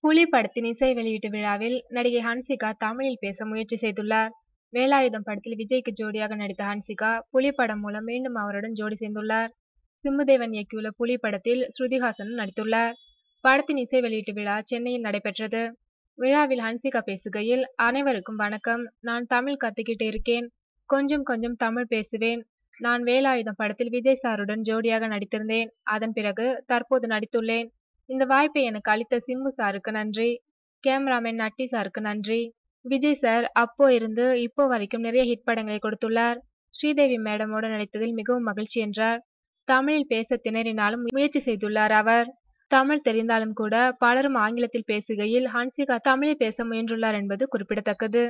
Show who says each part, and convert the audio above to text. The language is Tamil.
Speaker 1: புலி படத்தின் இசை வெளியீட்டு விழாவில் நடிகை ஹன்சிகா தமிழில் பேச முயற்சி செய்துள்ளார். வேலாயுதம் படத்தில் விஜய்க்கு ஜோடியாக நடித்த ஹன்சிகா, புலி படம் மூலம் மீண்டும் அவருடன் ஜோடி சேர்ந்துள்ளார். சிம்புதேவன் இயக்கியுள்ள புலி படத்தில் ஸ்ருதிஹாசனும் நடித்துள்ளார். படத்தின் இசை வெளியீட்டு விழா சென்னையில் நடைபெற்றது. விழாவில் ஹன்சிகா பேசுகையில், அனைவருக்கும் வணக்கம். நான் தமிழ் கத்துக்கிட்டு இருக்கேன். கொஞ்சம் கொஞ்சம் தமிழ் பேசுவேன். நான் வேலாயுதம் படத்தில் விஜய் சாருடன் ஜோடியாக நடித்திருந்தேன். அதன் பிறகு தற்போது நடித்துள்ளேன். இந்த வாய்ப்பை எனக்கு அளித்த சிம்பு சாருக்கு நன்றி. கேமராமேன் நட்டி சாருக்கு நன்றி. விஜய் சார் அப்போ இருந்து இப்போ வரைக்கும் நிறைய ஹிட் படங்களை கொடுத்துள்ளார். ஸ்ரீதேவி மேடமோடு நடித்ததில் மிகவும் மகிழ்ச்சி என்றார். தமிழில் பேச திணறினாலும் முயற்சி செய்துள்ளார் அவர். தமிழ் தெரிந்தாலும் கூட பலரும் ஆங்கிலத்தில் பேசுகையில் ஹன்சிகா தமிழில் பேச முயன்றுள்ளார் என்பது குறிப்பிடத்தக்கது.